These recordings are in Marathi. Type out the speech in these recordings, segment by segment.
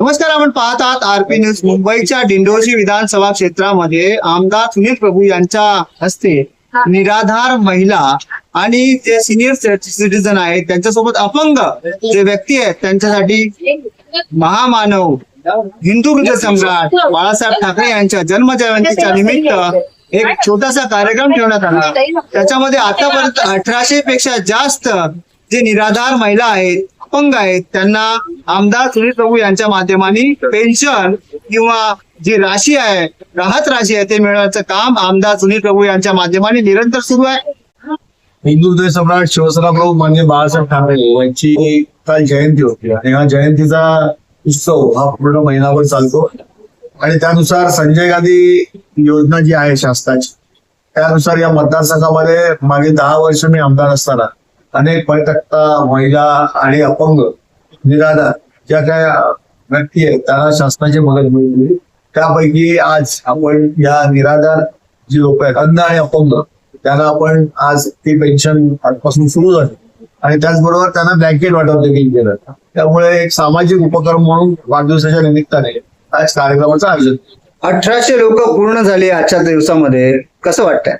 नमस्कार आपण पाहत आहात आरपी न्यूज. मुंबईच्या दिंडोशी विधानसभा क्षेत्रामध्ये आमदार सुनील प्रभू यांच्या हस्ते निराधार महिला आणि जे सिनियर सिटीजन आहेत त्यांच्यासोबत अपंग जे व्यक्ती आहेत त्यांच्यासाठी महामानव हिंदू हृदय सम्राट बाळासाहेब ठाकरे यांच्या जन्मजयंतीच्या निमित्त एक छोटासा कार्यक्रम ठेवण्यात आला. त्याच्यामध्ये आतापर्यंत अठराशे पेक्षा जास्त जे निराधार महिला आहेत अपंग आहेत. त्यांना आमदार सुनील प्रभू यांच्या माध्यमाने पेन्शन किंवा जी राशी आहे राहत राशी आहे ते मिळवण्याचं काम आमदार सुनील प्रभू यांच्या माध्यमाने निरंतर सुरू आहे. हिंदू सम्राट सम्राट प्रभू मान्य बाळासाहेब ठाकरे यांची काल जयंती होती. आणि हा जयंतीचा उत्सव हा पूर्ण महिनाभर चालतो. आणि त्यानुसार संजय गांधी योजना जी आहे शासनाची त्यानुसार या मतदारसंघामध्ये मागे दहा वर्ष मी आमदार असताना अनेक परित्यक्ता महिला आणि अपंग निराधार ज्या काय व्यक्ती आहेत त्यांना शासनाची मदत मिळते त्यापैकी आज आपण या निराधार जी लोक आहेत अंध आणि अपंग त्यांना आपण आज ती पेन्शन आजपासून सुरू झाली. आणि त्याचबरोबर त्यांना ब्लँकेट वाटप देखील केलं. त्यामुळे एक सामाजिक उपक्रम म्हणून वाढदिवसाच्या निमित्ताने आज कार्यक्रमाचं आयोजन. अठराशे लोक पूर्ण झाले आजच्या दिवसामध्ये. कसं वाटतंय?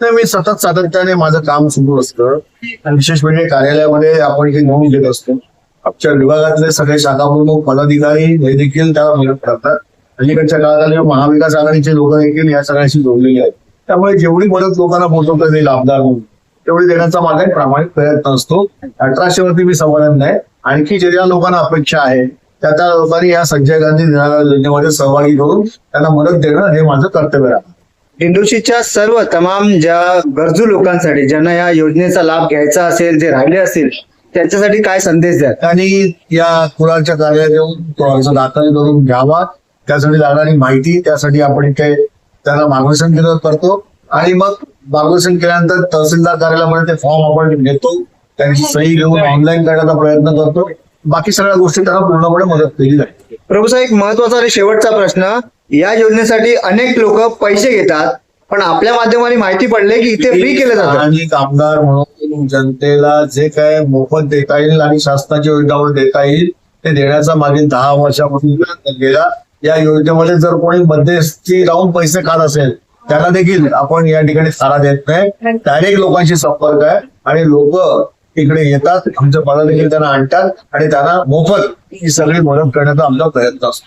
तर मी सतत सातत्याने माझं काम सुरू असतं. आणि विशेष म्हणजे कार्यालयामध्ये आपण हे नोंद घेत असतो. आमच्या विभागातले सगळे शाखा प्रमुख पदाधिकारी हे देखील त्याला मदत करतात. अलीकडच्या काळात महाविकास आघाडीचे लोक देखील या सगळ्याशी जोडलेले आहेत. त्यामुळे जेवढी मदत लोकांना पोहोचवता येईल लाभदार होऊन तेवढी देण्याचा माझा प्रामाणिक प्रयत्न असतो. अठराशे वरती मी समाधान नाही आणखी जे ज्या लोकांना अपेक्षा आहे त्या त्या लोकांनी या संजय गांधी निराधार योजनेमध्ये सहभागी करून त्यांना मदत देणं हे माझं कर्तव्य आहे. दिंडोशीच्या सर्व तमाम ज्या गरजू लोकांसाठी ज्यांना या योजनेचा लाभ घ्यायचा असेल जे राहिले असतील त्यांच्यासाठी काय संदेश द्या त्यांनी या कुणाच्या कार्यालयात येऊन तो अर्ज दाखल करून घ्यावा. त्यासाठी लागणारी माहिती त्यासाठी आपण इथे त्यांना मार्गदर्शन केलं करतो. आणि मग मार्गदर्शन केल्यानंतर तहसीलदार कार्यालयामध्ये ते फॉर्म आपण घेतो त्यांची सही घेऊन ऑनलाईन करण्याचा प्रयत्न करतो. बाकी सगळ्या गोष्टी त्यांना पूर्णपणे मदत केली जाते प्रभू साहेब एक महत्त्वाचा आणि शेवटचा प्रश्न. या योजनेसाठी अनेक लोक पैसे घेतात पण आपल्या माध्यमाने माहिती पडले की इथे फ्री केलं जातं. आणि कामगार म्हणून जनतेला जे काय मोफत देता येईल आणि शासनाच्या योजनावर देता येईल ते देण्याचा मागील दहा वर्षापासून प्रयत्न केला या योजनेमध्ये जर कोणी मध्यस्थी राहून पैसे खात असेल त्याला देखील आपण या ठिकाणी सारा देत नाही. डायरेक्ट लोकांशी संपर्क आहे आणि लोक इकडे येतात आमच्या पदा देखील त्यांना आणतात आणि त्यांना मोफत ही सगळी मदत करण्याचा आमचा प्रयत्न असतो.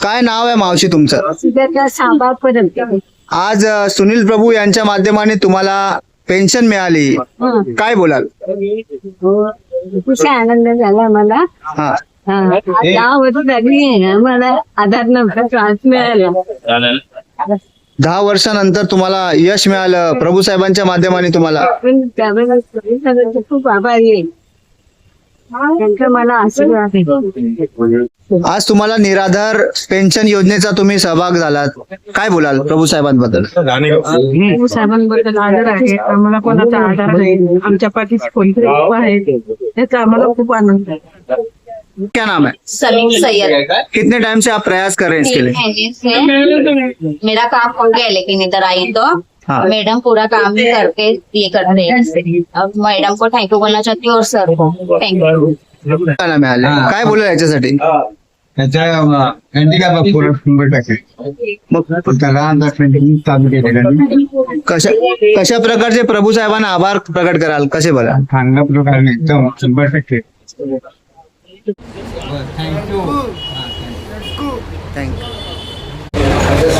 काय नाव आहे मावशी तुमचं? सुधाकर आज अ, सुनील प्रभू यांच्या माध्यमाने तुम्हाला पेन्शन मिळाली. काय बोलाल? खूप आनंद झाला मला. हा. हा. दहा वर्ष झाली मला आधार नंबर ट्रान्स मिळाला. दहा वर्षानंतर तुम्हाला यश मिळालं प्रभू साहेबांच्या माध्यमाने तुम्हाला. पण त्यावेळेस खूप आभारी आहे. त्यांचा मला आशीर्वाद आहे. आज तुम्हाला निराधार पेन्शन योजनेचा तुम्ही सहभाग झालात. काय बोलाल प्रभू साहेबांबद्दल? प्रभू साहेबांबद्दल आदर आहे. आम्हाला कोणाचा आधार नाही आमच्या पाठीस कोणते लोक आहेत त्याचा आम्हाला खूप आनंद आहे. क्या नाम है सलीम सैयद कितने टाइम से आप प्रयास कर रहे हैं इसके लिए? मेरा काम हो गया लेकिन इधर आई तो. हाँ। मैडम पूरा काम करके ये करते हैं. अब मैडम को थैंक यू बोलना चाहती हूँ और सर को. थैंक यू काय नाम आहे आले? काय बोलाल याच्यासाठी? त्याच्या हँडिकॅप पुढे शंभर टक्के मग त्याला दाखवण्याची चालू केलेलं कशा कशा प्रकारचे प्रभू साहेबांना आभार प्रकट कराल? कसे बोला? चांगल्या प्रकारे एकदम शंभर टक्के. मला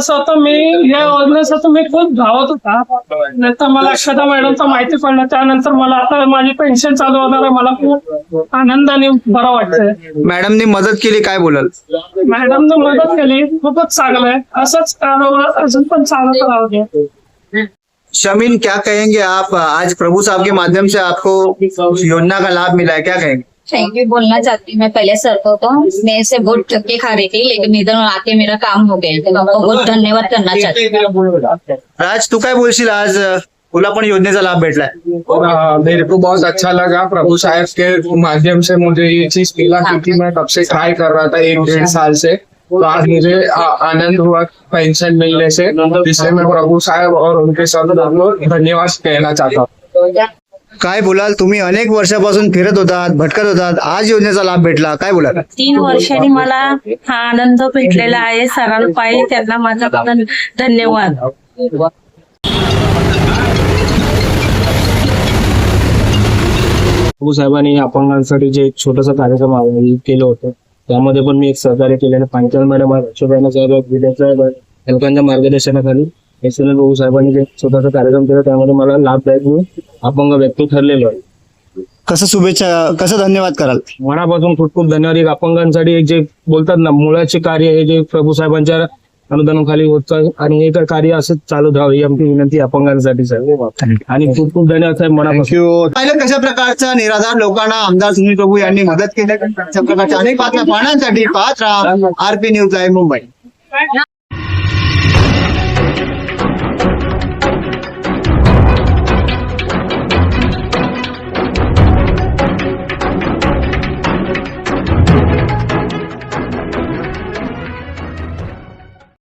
स्वतः मी या योजनेसाठी मी खूप धावत होता. नंतर मला अक्षता मॅडमचा माहिती पडलं. त्यानंतर मला आता माझी पेन्शन चालू होणार आहे. मला खूप आनंदाने बरं वाटतंय. मॅडमनी मदत केली काय बोलाल? मॅडमने मदत केली. खूपच चांगलं आहे. असंच कारोबार अजून पण चालत राहू दे. शमीन क्या कहेंगे आप? आज प्रभु साहब के माध्यम से आपको योजना का लाभ मिला है. क्या कहेंगे? थैंक यू बोलना चाहती हूँ। मैं पहले सर को तो मैं इससे बहुत धक्के खा रही थी लेकिन इधर आके मेरा काम हो गया तो आपको बहुत धन्यवाद करना चाहती हूँ। राज तू काय बोलशील आज? तुला पण योजनेचा लाभ भेटलाय. आ, मेरे को बहुत अच्छा लगा। प्रभु साहब के माध्यम से मुझे ये चीज मिला क्योंकि मैं कब से ट्राई कर रहा था एक डेढ़ साल से। तो आज मुझे आ- आनंद हुआ पेंशन मिलने से जिससे मैं प्रभु साहब और उनके सब लोगों धन्यवाद कहना चाहता हूँ। काय बोलाल? तुम्ही अनेक वर्षापासून फिरत होतात भटकत होतात. आज योजनेचा लाभ भेटला. काय बोलाल? तीन वर्षांनी मला हा आनंद भेटलेला आहे. सरांना पाहिजे त्यांना माझा धन्यवाद. प्रभू साहेबांनी अपंगांसाठी जे एक छोटासा कार्यक्रम आयोजित केलं होतं त्यामध्ये पण मी एक सहकार्य केलेलं पांचाल मॅडम अशोकाना साहेब विजय साहेब यांच्या मार्गदर्शनाखाली एस एल भाऊ साहेबांनी जे छोटासा कार्यक्रम केला त्यामध्ये मला लाभदायक मी अपंग व्यक्ती ठरलेलो आहे. कसं शुभेच्छा कसं धन्यवाद कराल? मनापासून खूप खूप धन्यवाद. एक अपंगांसाठी एक जे बोलतात ना मुळाचे कार्य हे जे प्रभू साहेबांच्या अनुदानाखाली होतं आणि हे कार्य असंच चालू राहावं ही आमची विनंती अपंगांसाठी साहेब. आणि खूप खूप धन्यवाद साहेब मनापासून. पाहिलं कशा प्रकारच्या निराधार लोकांना आमदार सुनील प्रभू यांनी मदत केली. अशा प्रकारच्या अनेक बातम्या पाहण्यासाठी पाहत राहा. RP news live Mumbai.